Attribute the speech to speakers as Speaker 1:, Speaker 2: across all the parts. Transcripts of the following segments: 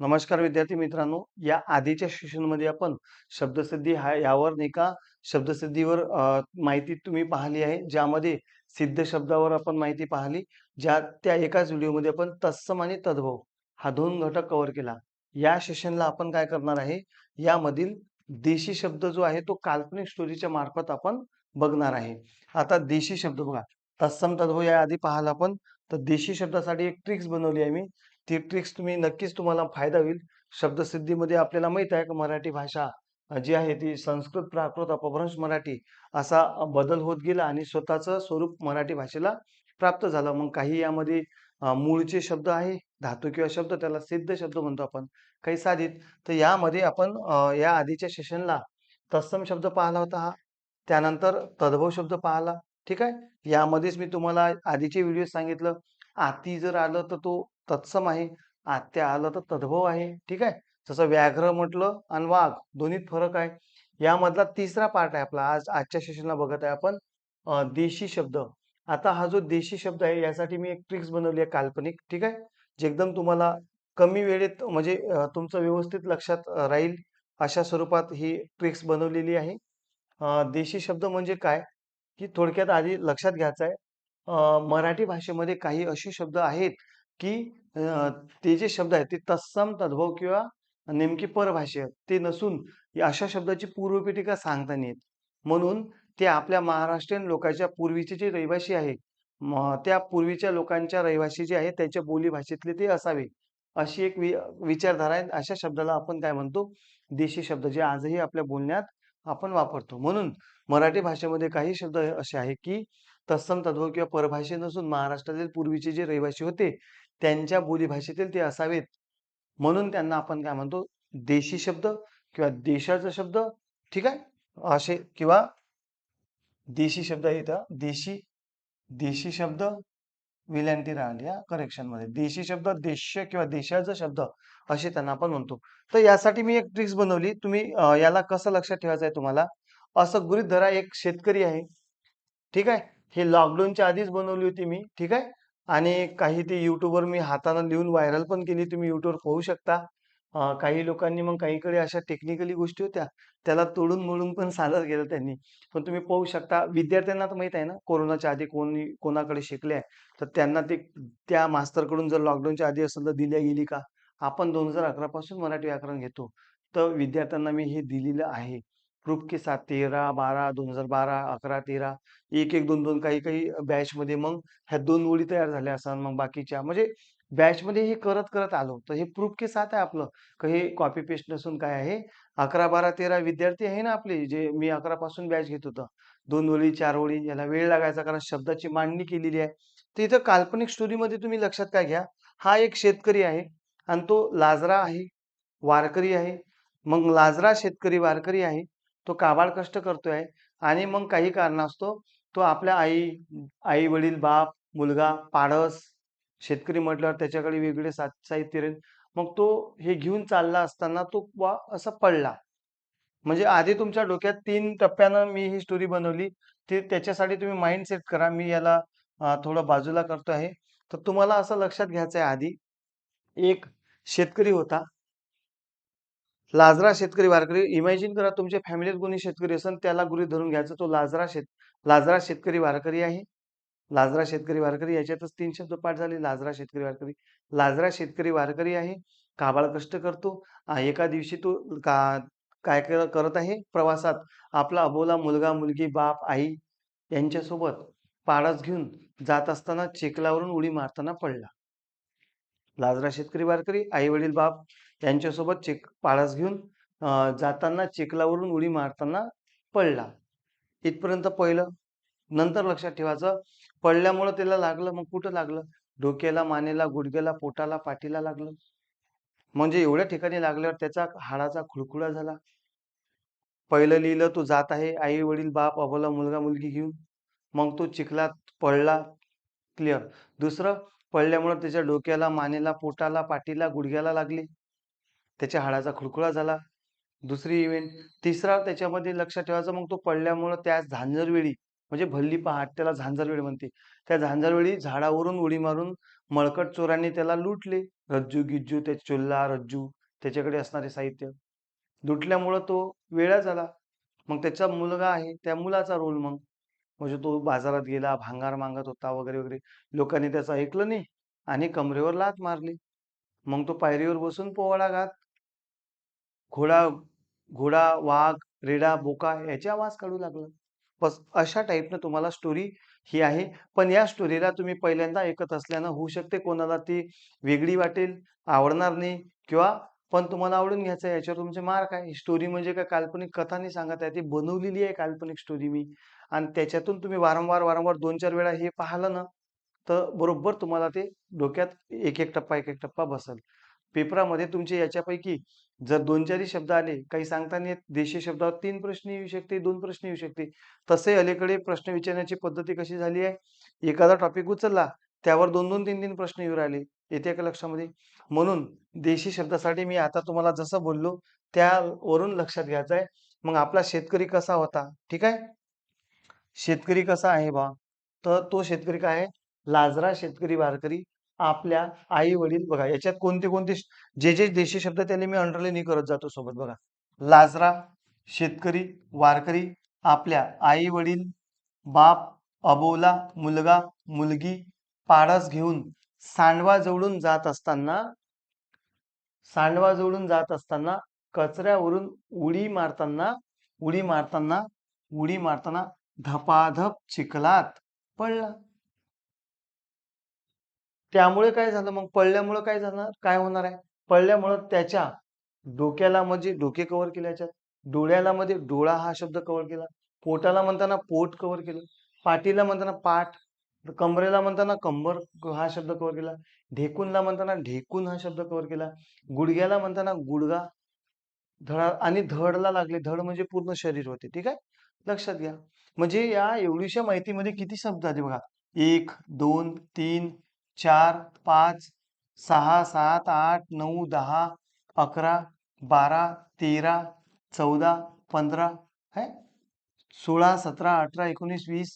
Speaker 1: नमस्कार विद्यार्थी मित्रांनो. या आधीच्या सेशनमध्ये आपण शब्दसिद्धी हा यावर नाही का शब्दसिद्धीवर माहिती तुम्ही पाहिली आहे. ज्यामध्ये सिद्ध शब्दावर आपण माहिती पाहिली. ज्या त्या एकाच व्हिडिओमध्ये आपण तत्सम आणि तद्भव हा दोन घटक कव्हर केला. या सेशनला आपण काय करणार आहे? यामधील देशी शब्द जो आहे तो काल्पनिक स्टोरीच्या मार्फत आपण बघणार आहे. आता देशी शब्द बघा. तत्सम तद्भव या आधी पाहाल आपण. तर देशी शब्दासाठी एक ट्रिक्स बनवली आहे मी. ती ट्रिक्स तुम्ही नक्कीच तुम्हाला फायदा होईल. शब्दसिद्धीमध्ये आपल्याला माहीत आहे की मराठी भाषा जी आहे ती संस्कृत प्राकृत अपभ्रंश मराठी असा बदल होत गेला आणि स्वतःचं स्वरूप मराठी भाषेला प्राप्त झालं. मग काही यामध्ये मूळचे शब्द आहे धातू किंवा शब्द त्याला सिद्ध शब्द म्हणतो आपण काही साधित. तर यामध्ये आपण या आधीच्या सेशनला तत्सम शब्द पाहिला होता हा. त्यानंतर तद्भव शब्द पाहिला. ठीक आहे? यामध्येच मी तुम्हाला आधीचे व्हिडिओ सांगितलं. आती जर आलं तर तो तत्सम आहे. आत्या आलं तर तद्भव आहे. ठीक आहे? जसं व्याघ्र म्हटलं आणि वाघ दोन्हीत फरक आहे. यामधला तिसरा पार्ट आहे आपला. आज आजच्या सेशनला बघत आहे आपण देशी शब्द. आता हा जो देशी शब्द आहे यासाठी मी एक ट्रिक्स बनवली आहे काल्पनिक. ठीक आहे? जे एकदम तुम्हाला कमी वेळेत म्हणजे तुमचं व्यवस्थित लक्षात राहील. अशा स्वरूपात ही ट्रिक्स बनवलेली आहे. देशी शब्द म्हणजे काय? की थोडक्यात आधी लक्षात घ्यायचं आहे मराठी भाषेमध्ये काही असे शब्द आहेत की ते जे शब्द आहेत ते तत्सम तद्भव किंवा नेमकी परभाषीय ते नसून या अशा शब्दाची पूर्वपीठिका सांगता येत. म्हणून ते आपल्या महाराष्ट्रीयन लोकांच्या पूर्वीचे जे रहिवासी आहे त्या पूर्वीच्या लोकांच्या रहिवासी जे आहे त्यांच्या बोलीभाषेतले ते असावे. अशी एक वि विचारधारा आहे. अशा शब्दाला आपण काय म्हणतो? देशी शब्द जे आजही आपल्या बोलण्यात आपण वापरतो. म्हणून मराठी भाषेमध्ये काही शब्द असे आहे की तत्सम तद्भव किंवा परभाषे नसून महाराष्ट्रातील पूर्वीचे जे रहिवासी होते त्यांच्या बोलीभाषेतील ते असावेत. म्हणून त्यांना आपण काय म्हणतो? देशी शब्द किंवा देशाचा शब्द ठीक आहे? असे किंवा देशी शब्द आहे देशी देशी शब्द विलंटी राहिली या करेक्शनमध्ये. देशी शब्द देश किंवा देशाचा शब्द असे त्यांना आपण म्हणतो. तर यासाठी मी एक ट्रिक्स बनवली. तुम्ही याला कसं लक्षात ठेवायचं आहे तुम्हाला? असं गृहित धरा एक शेतकरी आहे. ठीक आहे? हे लॉकडाऊनच्या आधीच बनवली होती मी. ठीक आहे? आणि काही ते युट्यूबवर मी हातानं लिहून व्हायरल पण केली. तुम्ही युट्यूबवर पाहू शकता. अ, काही लोकांनी मग काहीकडे अशा टेक्निकली गोष्टी होत्या त्याला तोडून मोडून पण सादर केलं त्यांनी. पण तुम्ही पाहू शकता विद्यार्थ्यांना तर माहीत आहे ना कोरोनाच्या आधी कोणी कोणाकडे शिकले आहे तर त्यांना ते त्या मास्तरकडून जर लॉकडाऊनच्या आधी असेल तर दिल्या गेली का? आपण दोन हजार अकरा पासून मराठी व्याकरण घेतो. तर विद्यार्थ्यांना मी हे दिलेलं आहे. प्रूफ के साथ तेरा बारा दोन हजार बारा अकरा तेरा एक एक दोन दोन काही काही बॅचमध्ये मग ह्या दोन ओळी तयार झाल्या असतात मग बाकीच्या म्हणजे बॅचमध्ये हे करत करत आलो तर हे प्रूफ के साथ आहे आपलं. का हे कॉपी पेस्ट नसून काय आहे? अकरा बारा तेरा विद्यार्थी आहे ना आपले जे मी अकरा पासून बॅच घेत होतं. दोन ओळी चार ओळी याला वेळ लागायचा कारण शब्दाची मांडणी केलेली आहे. तर इथं काल्पनिक स्टोरीमध्ये तुम्ही लक्षात काय घ्या? हा एक शेतकरी आहे आणि तो लाजरा आहे वारकरी आहे. मग लाजरा शेतकरी वारकरी आहे. तो काबाड कष्ट करतोय आणि मग काही कारणास्तव तो आपल्या आई आई वडील बाप मुलगा पाडस शेतकरी म्हटल्यावर त्याच्याकडे वेगळे सात साहित्य राहील. मग तो हे घेऊन चालला असताना तो वा असा पडला. म्हणजे आधी तुमच्या डोक्यात तीन टप्प्यानं मी ही स्टोरी बनवली. ते त्याच्यासाठी तुम्ही माइंड सेट करा. मी याला थोडं बाजूला करतो आहे. तर तुम्हाला असं लक्षात घ्यायचं आहे आधी. एक शेतकरी होता. लाजरा शेतकरी वारकरी. इमॅजिन करा तुमच्या फॅमिलीत कोणी शेतकरी असेल त्याला गुरी धरून घ्यायचं. तो लाजरा शेत लाजरा शेतकरी वारकरी आहे. लाजरा शेतकरी वारकरी याच्यातच तीन शब्द पाठ झाले. लाजरा शेतकरी वारकरी. लाजरा शेतकरी वारकरी आहे. काबाळ कष्ट करतो. एका दिवशी तो का काय करत आहे? प्रवासात. आपला अबोला मुलगा मुलगी बाप आई यांच्यासोबत पाडस घेऊन जात असताना चिखलावरून उडी मारताना पडला. लाजरा शेतकरी वारकरी आई वडील बाप यांच्यासोबत चिक पाळस घेऊन जाताना चिखलावरून उडी मारताना पडला. इथपर्यंत पहिलं. नंतर लक्षात ठेवायचं पडल्यामुळं त्याला लागलं मग कुठं लागलं? डोक्याला मानेला गुडघ्याला पोटाला पाठीला लागलं. म्हणजे एवढ्या ठिकाणी लागल्यावर त्याचा हाडाचा खुळखुळा झाला. पहिलं लिहिलं तो जात आहे आई वडील बाप अबोला मुलगा मुलगी घेऊन. मग तो चिखलात पडला क्लिअर. दुसरं पडल्यामुळे त्याच्या डोक्याला मानेला पोटाला पाठीला गुडघ्याला लागले. त्याच्या हाडाचा खुळखुळा झाला. दुसरी इव्हेंट तिसरा त्याच्यामध्ये लक्षात ठेवायचं मग तो पडल्यामुळं त्या झांजरवेळी म्हणजे भल्ली पहाट त्याला झांजरवेळी म्हणते. त्या झांजरवेळी झाडावरून उडी मारून मळकट चोरांनी त्याला लुटले. रज्जू गिज्जू ते चुल्ला रज्जू त्याच्याकडे असणारे साहित्य. लुटल्यामुळं तो वेडा झाला. मग त्याचा मुलगा आहे त्या मुलाचा रोल मग. म्हणजे तो बाजारात गेला भांगार मागत होता वगैरे वगैरे. लोकांनी त्याचं ऐकलं नाही आणि कमरेवर लात मारली. मग तो पायरीवर बसून पोवाडा घात. घोडा घोडा वाघ रेडा बोका याचे आवाज काढू लागला. बस अशा टाईपनं तुम्हाला स्टोरी ही आहे. पण या स्टोरीला तुम्ही पहिल्यांदा ऐकत असल्यानं होऊ शकते. कोणाला ती वेगळी वाटेल आवडणार नाही किंवा पण तुम्हाला आवडून घ्यायचं आहे. याच्यावर तुमचे मार्क आहे. स्टोरी म्हणजे काय? काल्पनिक कथा नाही सांगत आहे. ती बनवलेली आहे काल्पनिक स्टोरी मी. आणि त्याच्यातून तुम्ही वारंवार वारंवार दोन चार वेळा हे पाहिलं ना तर बरोबर तुम्हाला ते डोक्यात एक एक टप्पा एक एक टप्पा बसल. पेपरामध्ये तुमचे याच्यापैकी जर दोन चारही शब्द आले काही सांगता नाही येत देशी शब्दावर तीन प्रश्न येऊ शकते दोन प्रश्न येऊ शकते. तसे अलीकडे प्रश्न विचारण्याची पद्धती कशी झाली आहे? एखादा टॉपिक उचलला त्यावर दोन दोन तीन तीन प्रश्न येऊ राहिले. येते का लक्षामध्ये? म्हणून देशी शब्दासाठी मी आता तुम्हाला जसं बोललो त्यावरून लक्षात घ्यायचं आहे मग आपला शेतकरी कसा होता? ठीक आहे? शेतकरी कसा आहे बा? तर तो शेतकरी काय आहे? लाजरा शेतकरी वारकरी. आपल्या आई वडील बघा याच्यात कोणते कोणते जे जे देशी शब्द त्याने मी अंडरलाईन करत जातो सोबत बघा. लाजरा शेतकरी वारकरी आपल्या आई वडील बाप अबोला मुलगा मुलगी पाडस घेऊन सांडवा जवळून जात असताना सांडवा जवळून जात असताना कचऱ्यावरून उडी मारताना उडी मारताना उडी मारताना धपाधप चिखलात पडला. त्यामुळे काय झालं? मग पडल्यामुळं काय झालं? काय होणार आहे? पडल्यामुळं त्याच्या डोक्याला म्हणजे डोके कव्हर केले याच्यात. डोळ्याला मध्ये डोळा हा शब्द कव्हर केला. पोटाला म्हणताना पोट कव्हर केलं. पाठीला म्हणताना पाठ. कमरेला म्हणताना कंबर हा शब्द कव्हर केला. ढेकूनला म्हणताना ढेकून हा शब्द कव्हर केला. गुडघ्याला म्हणताना गुडगा धडा आणि धडला लागले. धड म्हणजे पूर्ण शरीर होते. ठीक आहे? लक्षात घ्या. म्हणजे या एवढीशा माहितीमध्ये किती शब्द आले बघा. एक दोन तीन चार पाच सहा सात आठ नऊ दहा अकरा बारा तेरा चौदा पंधरा है? सोळा सतरा अठरा एकोणीस वीस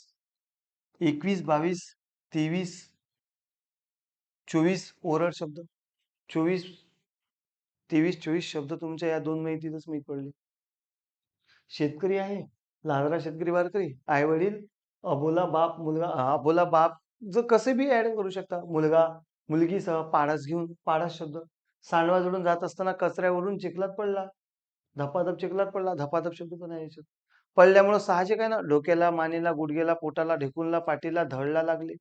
Speaker 1: एकवीस बावीस तेवीस चोवीस ओरड शब्द. चोवीस तेवीस चोवीस शब्द तुमच्या या दोन माहितीतच मी पडले. शेतकरी आहे लाजरा शेतकरी वारकरी आई वडील अबोला बाप मुलगा अबोला बाप जर कसे बी ऍड करू शकता. मुलगा मुलगीसह पाडस घेऊन पाडस शब्द. सांडवा जोडून जात असताना कचऱ्यावरून चिखलात पडला. धपाधप चिखलात पडला. धपाधप शब्द पण आहे याच्यात पडल्यामुळं साहजिक आहे ना? डोक्याला मानेला गुडघ्याला पोटाला ढेकूनला पाटीला धडला लागले.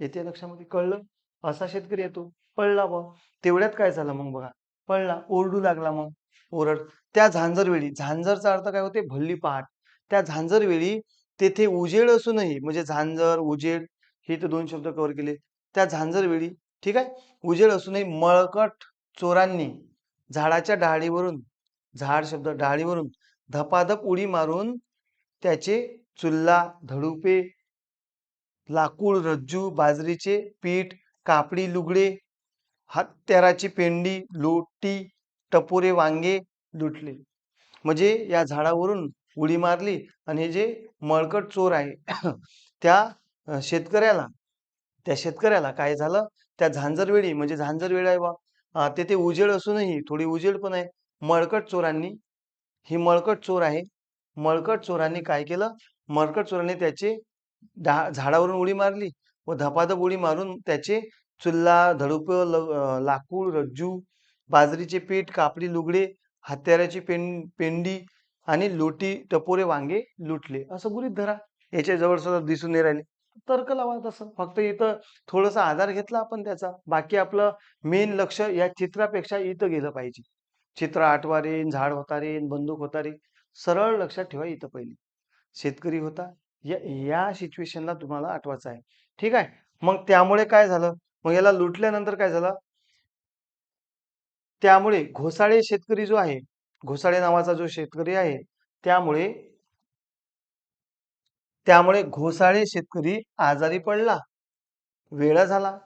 Speaker 1: येते लक्षामध्ये. कळलं? असा शेतकरी येतो. पडला बा तेवढ्यात काय झालं मग बघा. पडला. ओरडू लागला मग. ओरड. त्या झांजर वेळी झांजरचा अर्थ काय होते? भल्ली पहाट. त्या झांजर वेळी तेथे उजेड असूनही म्हणजे झांजर उजेड हे तर दोन शब्द कव्हर केले. त्या झांजर वेळी ठीक आहे? उजेड असूनही मळकट चोरांनी झाडाच्या डाळीवरून झाड शब्द डाळीवरून धपाधप उडी मारून त्याचे चुल्ला धडुपे लाकूड रज्जू बाजरीचे पीठ कापडी लुगडे हत्याराची पेंडी लोटी टपोरे वांगे लुटले. म्हणजे या झाडावरून उडी मारली आणि हे जे मळकट चोर आहे त्या शेतकऱ्याला त्या शेतकऱ्याला काय झालं? त्या झांजरवेळी म्हणजे झांजरवेळ आहे बा तेथे उजेड असूनही थोडी उजेड पण आहे. मळकट चोरांनी ही मळकट चोर आहे. मळकट चोरांनी काय केलं? मळकट चोरांनी त्याचे डा- झाडावरून उडी मारली व धपाधप उडी मारून त्याचे चुल्ला धडुप लाकूड रज्जू बाजरीचे पीठ कापडी लुगडे हत्याराची पें पेंडी आणि लोटी टपोरे वांगे लुटले. असं गुरीत धरा. याच्या जवळ सुद्धा दिसून नाही राहिले. तर्क लावा तसं. फक्त इथं थोडासा आधार घेतला आपण त्याचा. बाकी आपलं मेन लक्ष या चित्रापेक्षा इथं गेलं पाहिजे. चित्र आठवा झाड होता रे बंदूक होता रे सरळ लक्षात ठेवा इथं पहिले. शेतकरी होता. या या सिच्युएशनला तुम्हाला आठवायचं आहे. ठीक आहे? मग त्यामुळे काय झालं? मग याला लुटल्यानंतर काय झालं? त्यामुळे घोसाळे शेतकरी जो आहे घोसाळे नावाचा जो शेतकरी आहे त्यामुळे त्यामुळे घोसाळे शेतकरी आजारी पडला. वेळा झाला.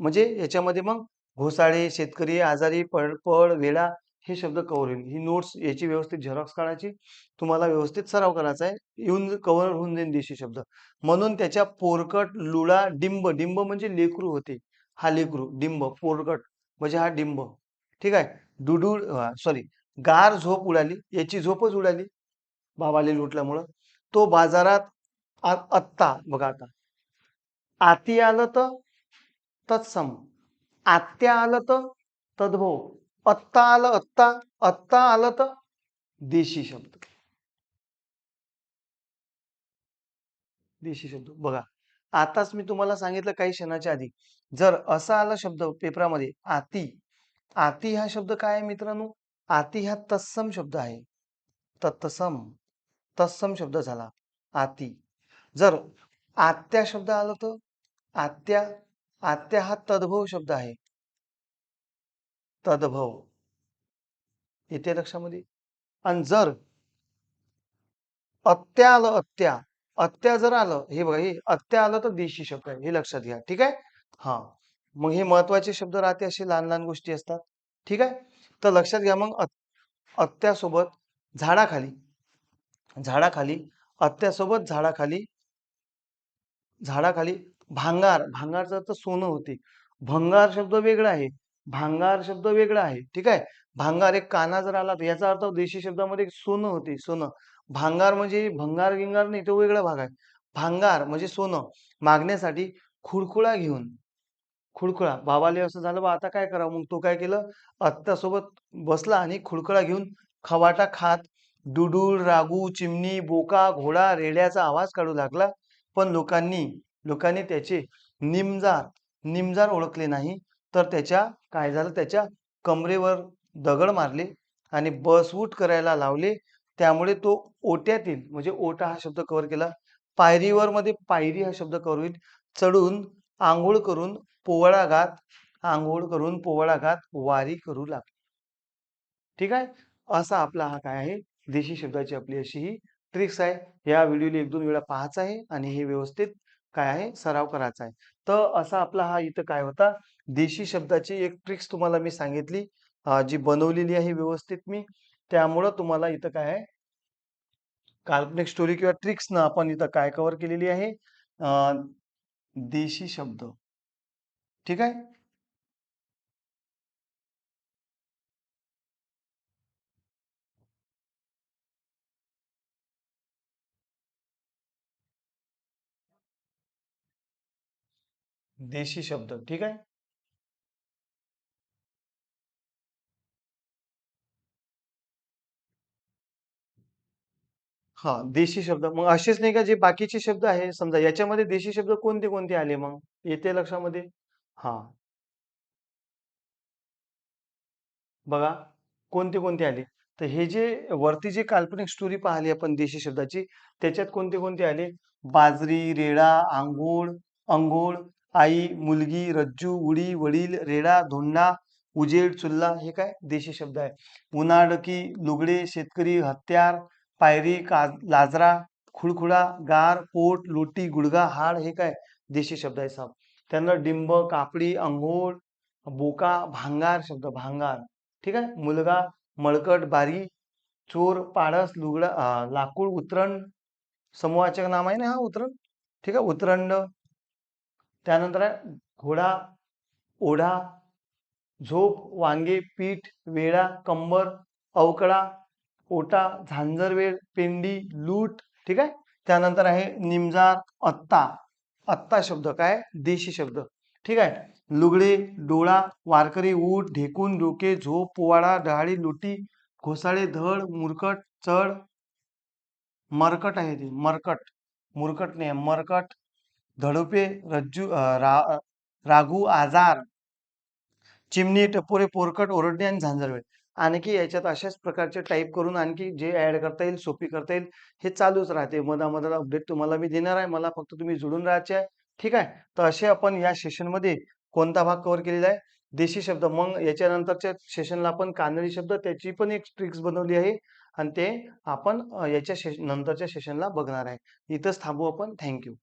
Speaker 1: म्हणजे याच्यामध्ये मग घोसाळे शेतकरी आजारी पड पड वेळा हे शब्द कव्हर होईल. ही नोट्स याची व्यवस्थित झेरॉक्स काढायची. तुम्हाला व्यवस्थित सराव करायचा आहे. येऊन कव्हर होऊन जाईल देशी शब्द. म्हणून त्याच्या पोरकट लुळा डिंब डिंब म्हणजे लेकरू होते. हा लेकरू डिंब पोरकट म्हणजे हा डिंब. ठीक आहे? डुडू सॉरी गार झोप उडाली याची झोपच उडाली. बाबाले लुटल्यामुळं. तो बाजारात आत्ता बघा आता. आती आलं तर तत्सम. आत्या आलं तर तद्भव. आत्ता आलं आत्ता आत्ता आलं तर देशी शब्द. देशी शब्द. बघा. आताच मी तुम्हाला सांगितलं काही क्षणाच्या आधी. जर असा आला शब्द पेपरामध्ये आती. आती हा शब्द काय आहे मित्रांनो? आती हा तत्सम शब्द आहे. तत्सम तत्सम शब्द झाला. आती. जर आत्या शब्द आला तर आत्या आत्या हा तद्भव शब्द आहे. तद्भव. येते लक्षामध्ये? आणि जर अत्या आलं अत्या अत्या जर आलं हे बघा हे अत्या आलं तर देशी शब्द आहे हे लक्षात घ्या ठीक आहे? हा. मग हे महत्त्वाचे शब्द राहते असे लहान लहान गोष्टी असतात. ठीक आहे? तर लक्षात घ्या मग अत्यासोबत झाडाखाली झाडाखाली अत्यासोबत झाडाखाली झाडाखाली भांगार भांगारचं अर्थ सोनं होते. भंगार शब्द वेगळा आहे. भांगार शब्द वेगळा आहे. ठीक आहे? भांगार एक काना जर आला तर याचा अर्थ देशी शब्दामध्ये सोनं होते सोनं. भांगार म्हणजे भंगार गिंगार नाही तो वेगळा भाग आहे. भांगार म्हणजे सोनं. मागण्यासाठी खुळखुळा घेऊन खुळखुळा. बाबाले असं झालं बा आता काय करावं? मग तो काय केलं? आत्यासोबत बसला आणि खुळखुळा घेऊन खवाटा खात डुडूळ रागू चिमणी बोका घोडा रेड्याचा आवाज काढू लागला. पण लोकांनी लोकांनी त्याचे निमजार निमजार ओळखले नाही. तर त्याच्या काय झालं? त्याच्या कमरेवर दगड मारले आणि बसवूट करायला लावले. त्यामुळे तो ओट्यातील म्हणजे ओटा हा शब्द कव्हर केला. पायरीवर मध्ये पायरी हा शब्द कव्हर होईल. चढून आंघोळ करून पोवळा घात आंघोळ करून पोवळा घात वारी करू लागली ठीक आहे? असा आपला हा काय आहे? देशी शब्दाची आपली अशी ही ट्रिक्स आहे. या व्हिडिओला एक दोन वेळा पाहायचा आहे आणि हे व्यवस्थित काय आहे? सराव करायचा आहे. तर असा आपला हा इथं काय होता? देशी शब्दाची एक ट्रिक्स तुम्हाला मी सांगितली. जी बनवलेली आहे व्यवस्थित मी. त्यामुळं तुम्हाला इथं काय आहे? काल्पनिक स्टोरी किंवा ट्रिक्सनं आपण इथं काय कव्हर केलेली आहे? देशी शब्द. ठीक आहे? देशी शब्द. ठीक आहे? हा देशी शब्द. मग असेच नाही का जे बाकीचे शब्द आहे समजा याच्यामध्ये देशी शब्द कोणते कोणते आले मग? येते लक्षामध्ये? हा. बघा कोणते कोणते आले? तर हे जे वरती जे काल्पनिक स्टोरी पाहिली आपण देशी शब्दाची त्याच्यात कोणते कोणते आले? बाजरी रेडा आंघोळ अंघोळ आई मुलगी रज्जू उडी वडील रेडा धोंडा उजेड चुल्ला हे काय? देशी शब्द आहे. उन्हाडकी लुगडे शेतकरी हत्यार पायरी का लाजरा खुळखुळा गार पोट लोटी गुडगा हाड हे काय देशी शब्द आहे साहेब त्यांना डिंब कापडी अंघोळ बोका भांगार शब्द भांगार. ठीक आहे? मुलगा मळकट बारी चोर पाडस लुगडा लाकूड उतरण समूहाचे नाम आहे ना हा उतरण ठीक आहे? उतरंड. त्यानंतर आहे घोडा ओढा झोप वांगे पीठ वेळा कंबर अवकडा ओटा झांजरवेळ पेंडी लूट ठीक आहे? त्यानंतर आहे निमजार अत्ता. अत्ता शब्द काय? देशी शब्द. ठीक आहे? लुगडे डोळा वारकरी ऊट ढेकून डोके झोप पोवाडा डहाळी लुटी घोसाळे धड मुरकट चढ. मरकट आहे ते. मरकट. मुरकट नाही मरकट. धडोपे रज्जू रा रागू आजार. चिमणी टपोरे पोरकट ओरडणे आणि झांजरवेळ आणखी याच्यात अशाच प्रकारचे टाईप करून आणखी जे ऍड करता येईल सोपी करता येईल हे चालूच राहते. मधामधात अपडेट तुम्हाला मी देणार आहे. मला फक्त तुम्ही जुळून राहायचे आहे. ठीक आहे? तर असे आपण या सेशनमध्ये कोणता भाग कव्हर केलेला आहे? देशी शब्द. मग याच्यानंतरच्या सेशनला आपण कानडी शब्द. त्याची पण एक ट्रिक्स बनवली आहे. आणि ते आपण याच्या शे नंतरच्या सेशनला बघणार आहे. इथंच थांबू आपण. थँक्यू